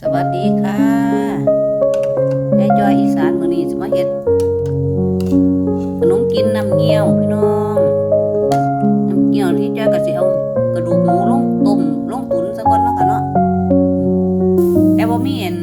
สวัสดีค่ะยายจอยอีสานมือนี้จมาเห็ดขนมกินน้ำเงี้ยวพี่น้องน้ำเงี้ยวที่จอยก็สิเอากระดูกหมูลงตุ่มลงตุ๋นสะก้อนเนาะค่ะเนาะแต่บ่มีเห็น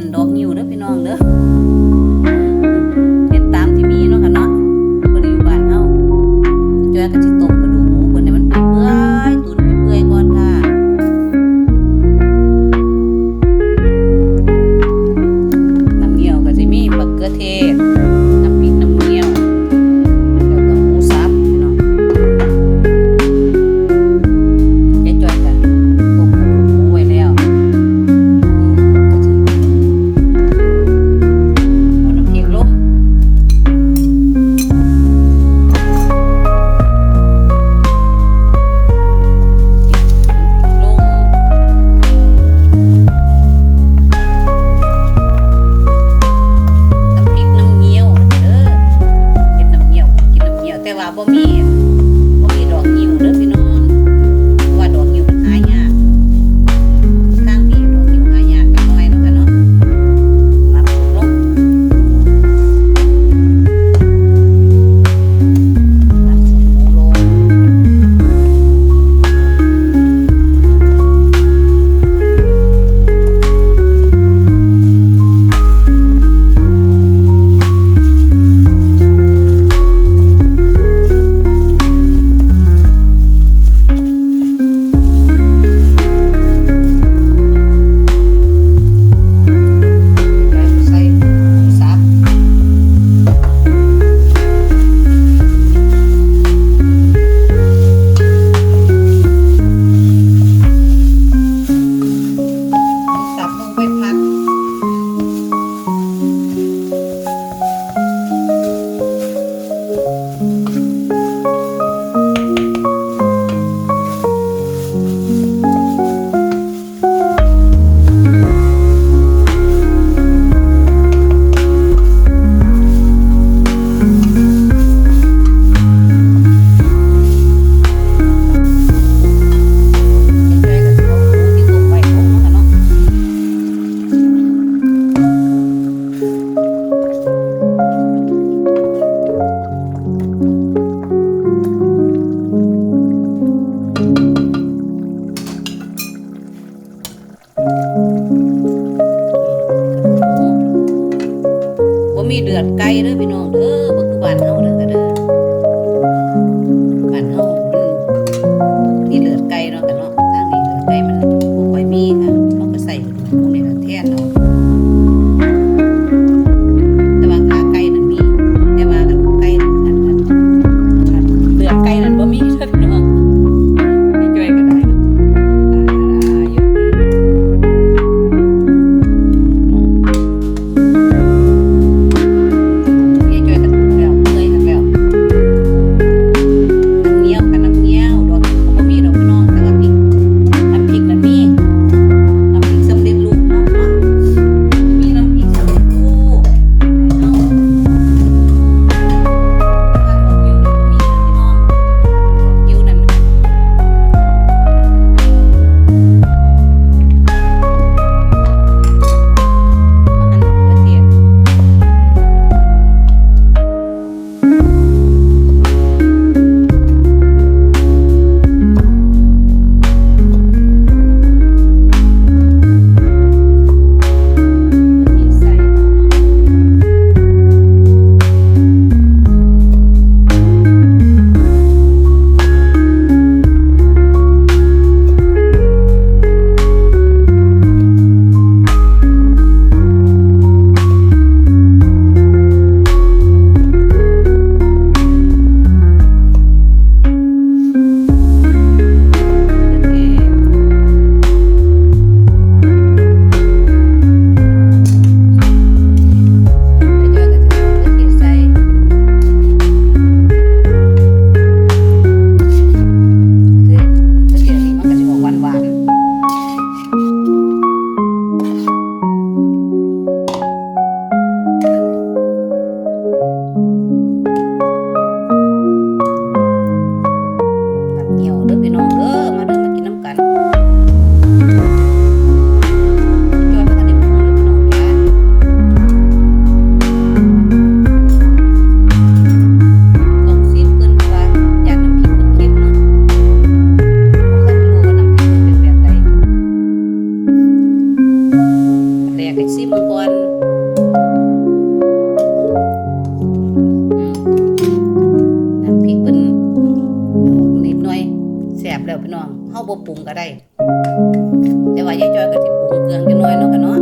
ยายจอยก็สิปลูกเครื่องจังน้อยเนาะค่ะเนาะ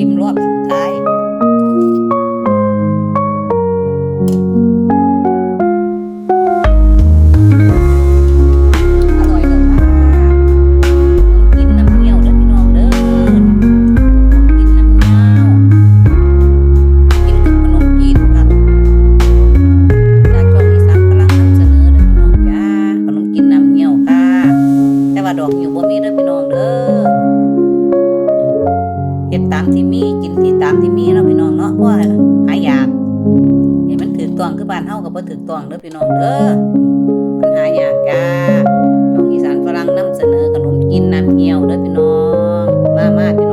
ชิมรอบสุดท้าย พี่น้องเนาะเพรอหายากนี่มันถือตวงคือบ้านเฮากับบ่ถือตวงเด้อพี่น้องเด้อมันหายากจ้าช่องอีสานฝรั่งนำเสนอขนมกินน้ำเงี้ยวเด้อพี่น้อง มามาพี่